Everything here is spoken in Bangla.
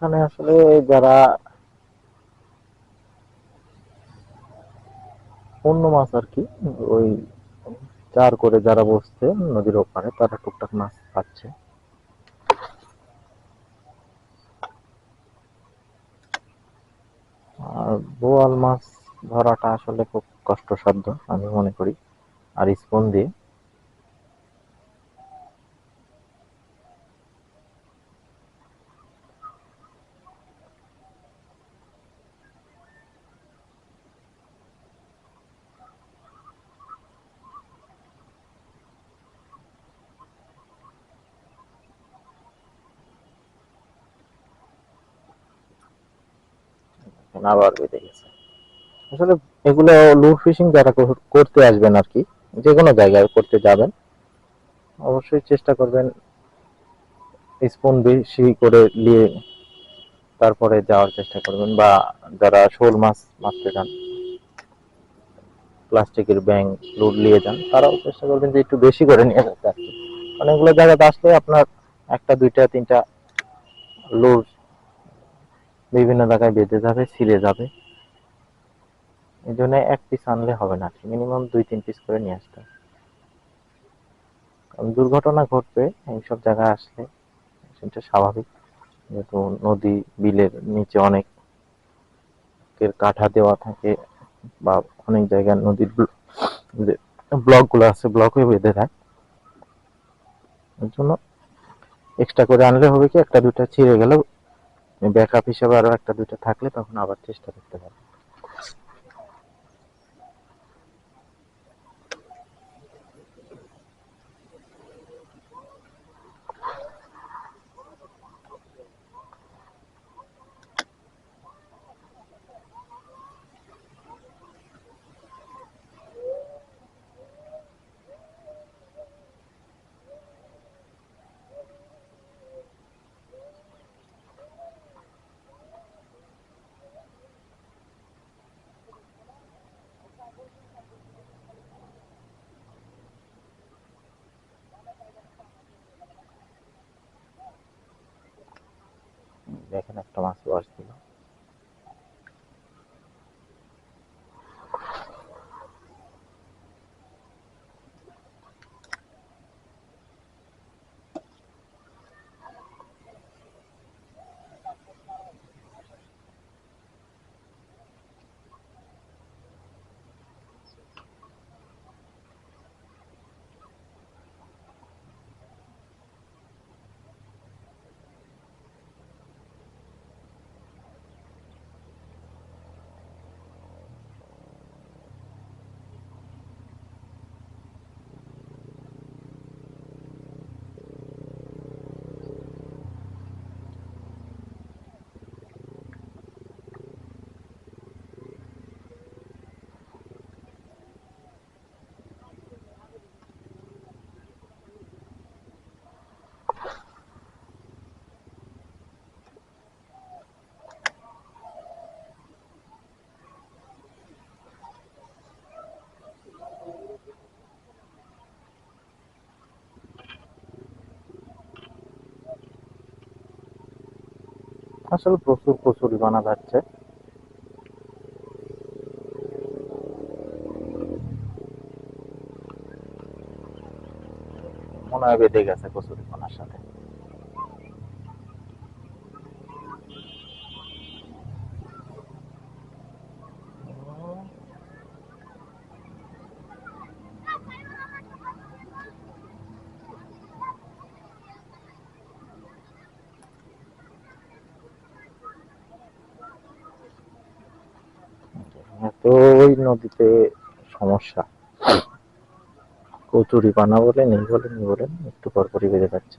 এখানে আসলে যারা অন্য মাছ আর কি, ওই চার করে যারা বসছে নদীর ওপারে, তারা টুকটাক মাছ পাচ্ছে। আর বোয়াল মাছ ধরাটা আসলে খুব কষ্টসাধ্য, আমি মনে করি। আর স্পুন দিয়ে এখন আবার বেঁধে গেছে। আসলে এগুলো লুর ফিশিং যারা করতে আসবেন আর কি, যে কোনো জায়গায় করতে যাবেন। অবশ্যই চেষ্টা করবেন স্পুন বেশি করে নিয়ে তারপরে যাওয়ার চেষ্টা করবেন বা যারা শোল মাছ মারতে যান, প্লাস্টিকের ব্যাং লুট নিয়ে যান, তারাও চেষ্টা করবেন যে একটু বেশি করে নিয়ে যেতে আর কি। অনেকগুলো জায়গাতে আসলে আপনার একটা, দুইটা, তিনটা লুর বিভিন্ন জায়গায় বেঁধে যাবে, ছিঁড়ে যাবে। এই জন্য এক পিস আনলে হবে না মিনিমাম দুই, তিন পিস করে নিয়ে আসতে হবে। কারণ দুর্ঘটনা ঘটবে এইসব জায়গায় আসলে সেটা স্বাভাবিক। যেহেতু নদী, বিলের নিচে অনেক এর কাঠা দেওয়া থাকে, বা অনেক জায়গায় নদীর ব্লকগুলো আছে, ব্লক বেঁধে থাকে এর জন্য এক্সট্রা করে আনলে হবে কি, একটা দুটা ছিঁড়ে গেলেও ব্যাকআপ হিসেবে আরও একটা দুইটা থাকলে তখন আবার চেষ্টা করতে পারবে। দেখেন একটা মাছ বাস দিল আসলে প্রচুর বানা যাচ্ছে। মনে হয় বেঁধে গেছে কচুরি বানার সাথে। ওই নদীতে সমস্যা। কচুরি পানা বলে নেই বলে নেই বলেন একটু পরপরই বেঁধে যাচ্ছে